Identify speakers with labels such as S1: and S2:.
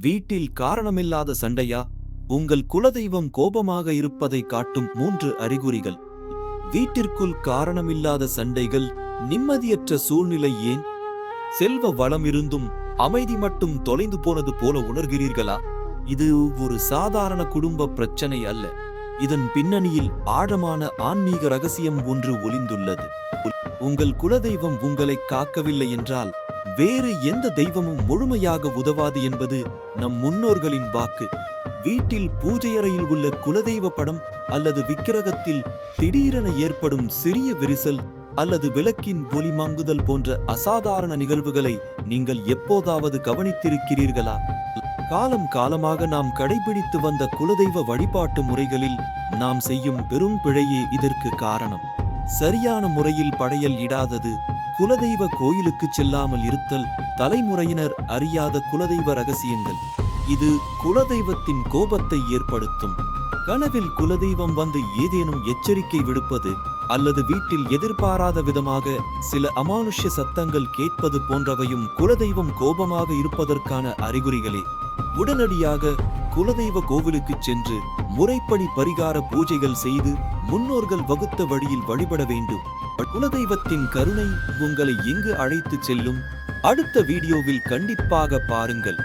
S1: வீட்டில் காரணமில்லாத சண்டையா? உங்கள் குலதெய்வம் கோபமாக இருப்பதை காட்டும் மூன்று அறிகுறிகள். வீட்டிற்குள் காரணமில்லாத சண்டைகள் நிம்மதியற்ற சூழ்நிலை ஏன்? செல்வ வளம் இருந்தும் அமைதி மட்டும் தொலைந்து போனது போல உணர்கிறீர்களா? இது ஒரு சாதாரண குடும்ப பிரச்சனை அல்ல. இதன் பின்னணியில் ஆழமான ஆன்மீக ரகசியம் ஒன்று ஒளிந்துள்ளது. உங்கள் குலதெய்வம் உங்களை காக்கவில்லை என்றால் வேறு எந்த தெய்வமும் முழுமையாக உதவாது என்பது நம் முன்னோர்களின் வாக்கு. வீட்டில் பூஜையறையில் உள்ள குலதெய்வ படம் அல்லது விக்கிரகத்தில் திடீரென ஏற்படும் சிறிய விரிசல் அல்லது விளக்கின் ஒளி மங்குதல் போன்ற அசாதாரண நிகழ்வுகளை நீங்கள் எப்போதாவது கவனித்திருக்கிறீர்களா? காலம் காலமாக நாம் கடைபிடித்து வந்த குலதெய்வ வழிபாட்டு முறைகளில் நாம் செய்யும் பெரும் பிழையே இதற்கு காரணம். சரியான முறையில் படையல் இடாதது குலதெய்வ கோயிலுக்கு செல்லாமல் இருத்தல் தலைமுறையினர் அறியாத குலதெய்வ ரகசியங்கள். இது குலதெய்வத்தின் கோபத்தை ஏற்படுத்தும். கனவில் குலதெய்வம் வந்து ஏதேனும் எச்சரிக்கை விடுப்பது அல்லது வீட்டில் எதிர்பாராத விதமாக சில அமானுஷ்ய சத்தங்கள் கேட்பது போன்றவையும் குலதெய்வம் கோபமாக இருப்பதற்கான அறிகுறிகளே. உடனடியாக குலதெய்வ கோவிலுக்கு சென்று முறைப்படி பரிகார பூஜைகள் செய்து முன்னோர்கள் வகுத்த வழியில் வழிபட வேண்டும். குலதெய்வத்தின் கருணை உங்களை எங்கு அழைத்து செல்லும்? அடுத்த வீடியோவில் கண்டிப்பாக பாருங்கள்.